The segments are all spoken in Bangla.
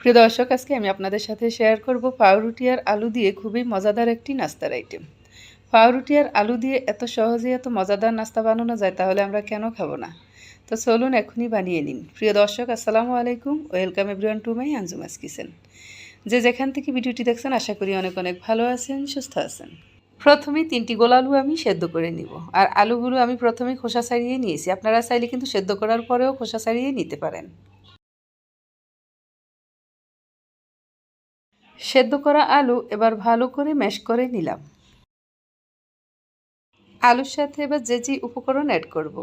প্রিয় দর্শক, আজকে আমি আপনাদের সাথে শেয়ার করব পাউরুটি আর আলু দিয়ে খুবই মজাদার একটি নাস্তার আইটেম পাউরুটি আর আলু দিয়ে এত সহজে এত মজাদার নাস্তা বানানো যায়, তাহলে আমরা কেন খাব না? তো চলুন এখনই বানিয়ে নিন। প্রিয় দর্শক, আসসালামু আলাইকুম। Welcome everyone to my Anjuma's kitchen যে যেখান থেকে ভিডিওটি দেখছেন, আশা করি অনেক অনেক ভালো আছেন, সুস্থ আছেন। প্রথমে তিনটি গোল আলু আমি সেদ্ধ করে নিব। আর আলুগুলো আমি প্রথমে খোসা ছাড়িয়ে নিয়েছি। আপনারা চাইলে কিন্তু সেদ্ধ করার পরেও খোসা ছাড়িয়ে নিতে পারেন। সেদ্ধ করা আলু এবার ভালো করে ম্যাশ করে নিলাম। আলুর সাথে এবার যে যে উপকরণ অ্যাড করব।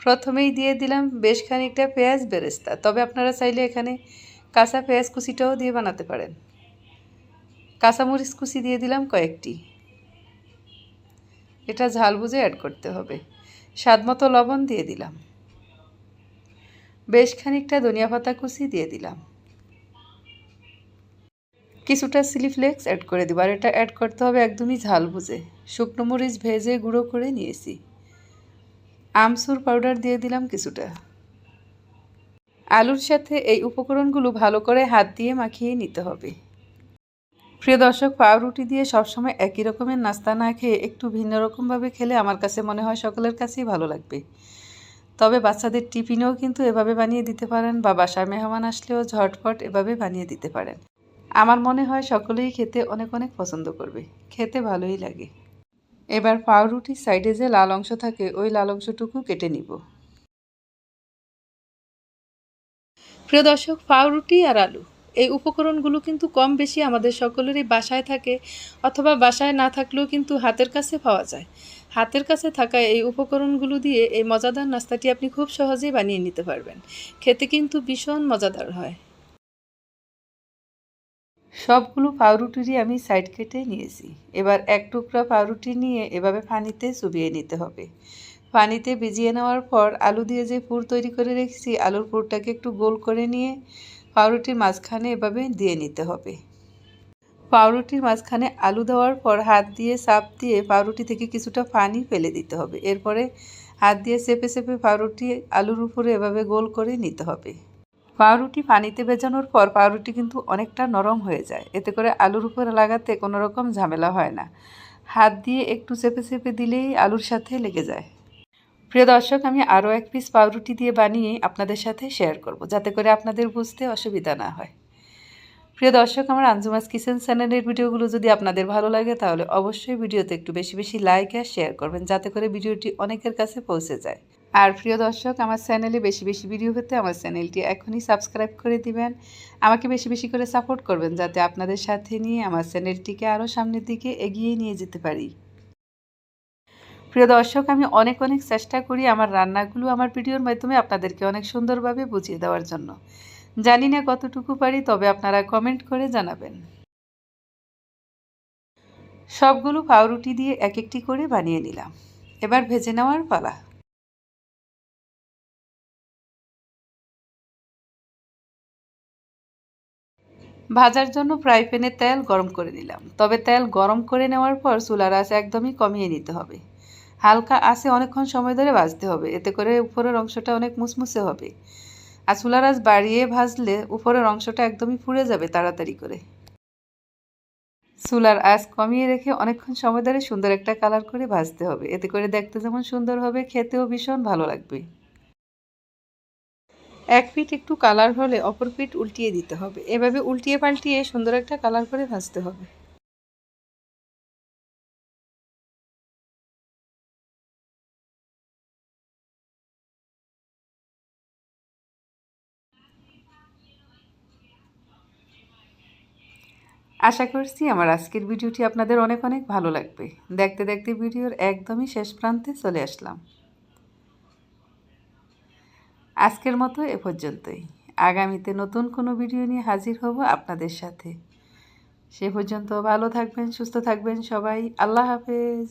প্রথমেই দিয়ে দিলাম বেশ খানিকটা পেঁয়াজ বেরেস্তা, তবে আপনারা চাইলে এখানে কাঁচা পেঁয়াজ কুচিটাও দিয়ে বানাতে পারেন। কাঁচামরিচ কুচি দিয়ে দিলাম কয়েকটি। এটা ঝাল বুঝে অ্যাড করতে হবে। স্বাদ মতো লবণ দিয়ে দিলাম। বেশ খানিকটা ধনিয়া পাতা কুচি দিয়ে দিলাম। কিছুটা চিলি ফ্লেক্স অ্যাড করে দেবো, আর এটা অ্যাড করতে হবে একদমই ঝাল বুঝে। শুকনো মরিচ ভেজে গুঁড়ো করে নিয়েছি। আমসুর পাউডার দিয়ে দিলাম কিছুটা। আলুর সাথে এই উপকরণগুলো ভালো করে হাত দিয়ে মাখিয়ে নিতে হবে। প্রিয় দর্শক, পাউরুটি দিয়ে সবসময় একই রকমের নাস্তা না খেয়ে একটু ভিন্ন রকমভাবে খেলে আমার কাছে মনে হয় সকলের কাছেই ভালো লাগবে। তবে বাচ্চাদের টিফিনেও কিন্তু এভাবে বানিয়ে দিতে পারেন বা বাসায় মেহমান আসলেও ঝটপট এভাবে বানিয়ে দিতে পারেন। আমার মনে হয় সকলেই খেতে অনেক অনেক পছন্দ করবে। খেতে ভালোই লাগে। এবার পাউরুটির সাইডে যে লাল অংশ থাকে, ওই লাল অংশটুকু কেটে নিব। প্রিয় দর্শক, পাউরুটি আর আলু, এই উপকরণগুলো কিন্তু কম বেশি আমাদের সকলেরই বাসায় থাকে, অথবা বাসায় না থাকলেও কিন্তু হাতের কাছে পাওয়া যায়। হাতের কাছে থাকা এই উপকরণগুলো দিয়ে এই মজাদার নাস্তাটি আপনি খুব সহজেই বানিয়ে নিতে পারবেন। খেতে কিন্তু ভীষণ মজাদার হয়। সবগুলো পাউরুটিরই আমি সাইড কেটে নিয়েছি। এবার এক টুকরা পাউরুটি নিয়ে এভাবে পানিতে চুবিয়ে নিতে হবে। পানিতে ভিজিয়ে নেওয়ার পর আলু দিয়ে যে পুর তৈরি করে রেখেছি, আলুর পুরটাকে একটু গোল করে নিয়ে পাউরুটির মাঝখানে এভাবে দিয়ে নিতে হবে। পাউরুটির মাঝখানে আলু দেওয়ার পর হাত দিয়ে চাপ দিয়ে পাউরুটি থেকে কিছুটা পানি ফেলে দিতে হবে। এরপরে হাত দিয়ে চেপে চেপে পাউরুটি আলুর উপরে এভাবে গোল করে নিতে হবে। পাউরুটি পানিতে ভেজানোর পর পাউরুটি কিন্তু অনেকটা নরম হয়ে যায়। এতে করে আলুর উপরে লাগাতে কোনো রকম ঝামেলা হয় না। হাত দিয়ে একটু চেপে চেপে দিলেই আলুর সাথে লেগে যায়। প্রিয় দর্শক, আমি আরও এক পিস পাউরুটি দিয়ে বানিয়ে আপনাদের সাথে শেয়ার করব, যাতে করে আপনাদের বুঝতে অসুবিধা না হয়। প্রিয় দর্শক, আমার আঞ্জুমাস কিচেন চ্যানেলের ভিডিওগুলো যদি আপনাদের ভালো লাগে, তাহলে অবশ্যই ভিডিওতে একটু বেশি বেশি লাইক আর শেয়ার করবেন, যাতে করে ভিডিওটি অনেকের কাছে পৌঁছে যায়। আর প্রিয় দর্শক, আমার চ্যানেলে বেশি বেশি ভিডিও পেতে আমার চ্যানেলটি এখনই সাবস্ক্রাইব করে দিবেন। আমাকে বেশি বেশি করে সাপোর্ট করবেন যাতে আপনাদের সাথে নিয়ে আমার চ্যানেলটিকে আরও সামনের দিকে এগিয়ে নিয়ে যেতে পারি। প্রিয় দর্শক, আমি অনেক অনেক চেষ্টা করি আমার রান্নাগুলো আমার ভিডিওর মাধ্যমে আপনাদেরকে অনেক সুন্দরভাবে বুঝিয়ে দেওয়ার জন্য। জানি না কতটুকু পারি, তবে আপনারা কমেন্ট করে জানাবেন। সবগুলো পাউরুটি দিয়ে এক একটি করে বানিয়ে নিলাম। এবার ভেজে নেওয়ার পালা। ভাজার জন্য ফ্রাই প্যানে তেল গরম করে নিলাম। তবে তেল গরম করে নেওয়ার পর চুলার আঁচ একদমই কমিয়ে নিতে হবে। হালকা আঁচে অনেকক্ষণ সময় ধরে ভাজতে হবে। এতে করে উপরের অংশটা অনেক মুসমুসে হবে। আর চুলার আঁচ বাড়িয়ে ভাজলে উপরের অংশটা একদমই পুড়ে যাবে তাড়াতাড়ি করে। চুলার আঁচ কমিয়ে রেখে অনেকক্ষণ সময় ধরে সুন্দর একটা কালার করে ভাজতে হবে। এতে করে দেখতে যেমন সুন্দর হবে, খেতেও ভীষণ ভালো লাগবে। এক পিঠ একটু কালার হলে অপর পিঠ উল্টিয়ে দিতে হবে। এভাবে উল্টিয়ে পাল্টিয়ে সুন্দর একটা কালার করে ভাজতে হবে। আশা করছি আমার আজকের ভিডিওটি আপনাদের অনেক অনেক ভালো লাগবে। দেখতে দেখতে ভিডিওর একদমই শেষ প্রান্তে চলে আসলাম। আজকের মতো এ পর্যন্তই। আগামীতে নতুন কোনো ভিডিও নিয়ে হাজির হব আপনাদের সাথে। সে পর্যন্ত ভালো থাকবেন, সুস্থ থাকবেন সবাই। আল্লাহ হাফেজ।